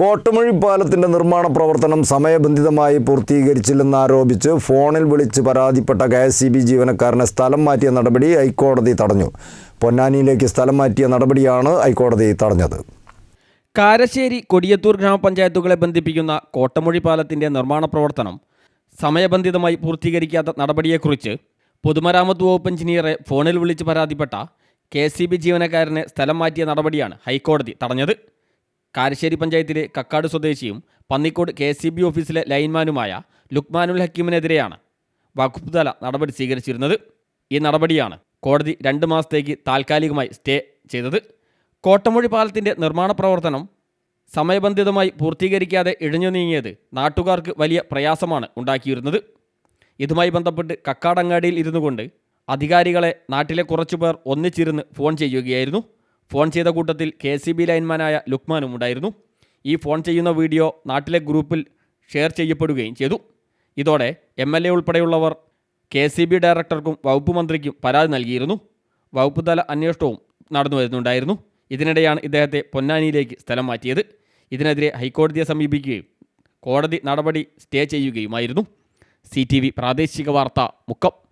കോട്ടമൊഴി പാലത്തിന്റെ നിർമ്മാണ പ്രവർത്തനം സമയബന്ധിതമായി പൂർത്തീകരിച്ചില്ലെന്നാരോപിച്ച് ഫോണിൽ വിളിച്ച് പരാതിപ്പെട്ട കെ എസ് സി ബി ജീവനക്കാരനെ സ്ഥലം മാറ്റിയ നടപടി ഹൈക്കോടതി തടഞ്ഞു. പൊന്നാനിയിലേക്ക് സ്ഥലം മാറ്റിയ നടപടിയാണ് ഹൈക്കോടതി തടഞ്ഞത്. കാരശ്ശേരി കൊടിയത്തൂർ ഗ്രാമപഞ്ചായത്തുകളെ ബന്ധിപ്പിക്കുന്ന കോട്ടമൊഴി പാലത്തിന്റെ നിർമ്മാണ പ്രവർത്തനം സമയബന്ധിതമായി പൂർത്തീകരിക്കാത്ത നടപടിയെക്കുറിച്ച് പൊതുമരാമത്ത് വകുപ്പ് എഞ്ചിനീയറെ ഫോണിൽ വിളിച്ച് പരാതിപ്പെട്ട കെ ജീവനക്കാരനെ സ്ഥലം മാറ്റിയ നടപടിയാണ് ഹൈക്കോടതി തടഞ്ഞത്. കാരശ്ശേരി പഞ്ചായത്തിലെ കക്കാട് സ്വദേശിയും പന്നിക്കോട് കെ സി ബി ഓഫീസിലെ ലൈൻമാനുമായ ലുക്മാനുൽ ഹക്കീമിനെതിരെയാണ് വകുപ്പ് തല നടപടി സ്വീകരിച്ചിരുന്നത്. ഈ നടപടിയാണ് കോടതി രണ്ട് മാസത്തേക്ക് താൽക്കാലികമായി സ്റ്റേ ചെയ്തത്. കോട്ടമൊഴി പാലത്തിന്റെ നിർമ്മാണ പ്രവർത്തനം സമയബന്ധിതമായി പൂർത്തീകരിക്കാതെ ഇഴഞ്ഞു നീങ്ങിയത് നാട്ടുകാർക്ക് വലിയ പ്രയാസമാണ് ഉണ്ടാക്കിയിരുന്നത്. ഇതുമായി ബന്ധപ്പെട്ട് കക്കാടങ്ങാടിയിൽ ഇരുന്നു കൊണ്ട് അധികാരികളെ നാട്ടിലെ കുറച്ചുപേർ ഒന്നിച്ചിരുന്ന് ഫോൺ ചെയ്യുകയായിരുന്നു. ഫോൺ ചെയ്ത കൂട്ടത്തിൽ കെ സി ബി ലൈൻമാനായ ലുക്മാനും ഉണ്ടായിരുന്നു. ഈ ഫോൺ ചെയ്യുന്ന വീഡിയോ നാട്ടിലെ ഗ്രൂപ്പിൽ ഷെയർ ചെയ്യപ്പെടുകയും ചെയ്തു. ഇതോടെ എം എൽ എ ഉൾപ്പെടെയുള്ളവർ കെ സി ബി ഡയറക്ടർക്കും വകുപ്പ് മന്ത്രിക്കും പരാതി നൽകിയിരുന്നു. വകുപ്പ് തല അന്വേഷണവും നടന്നു വരുന്നുണ്ടായിരുന്നു. ഇതിനിടെയാണ് ഇദ്ദേഹത്തെ പൊന്നാനിയിലേക്ക് സ്ഥലം മാറ്റിയത്. ഇതിനെതിരെ ഹൈക്കോടതിയെ സമീപിക്കുകയും കോടതി നടപടി സ്റ്റേ ചെയ്യുകയുമായിരുന്നു. സി പ്രാദേശിക വാർത്ത മുക്കം.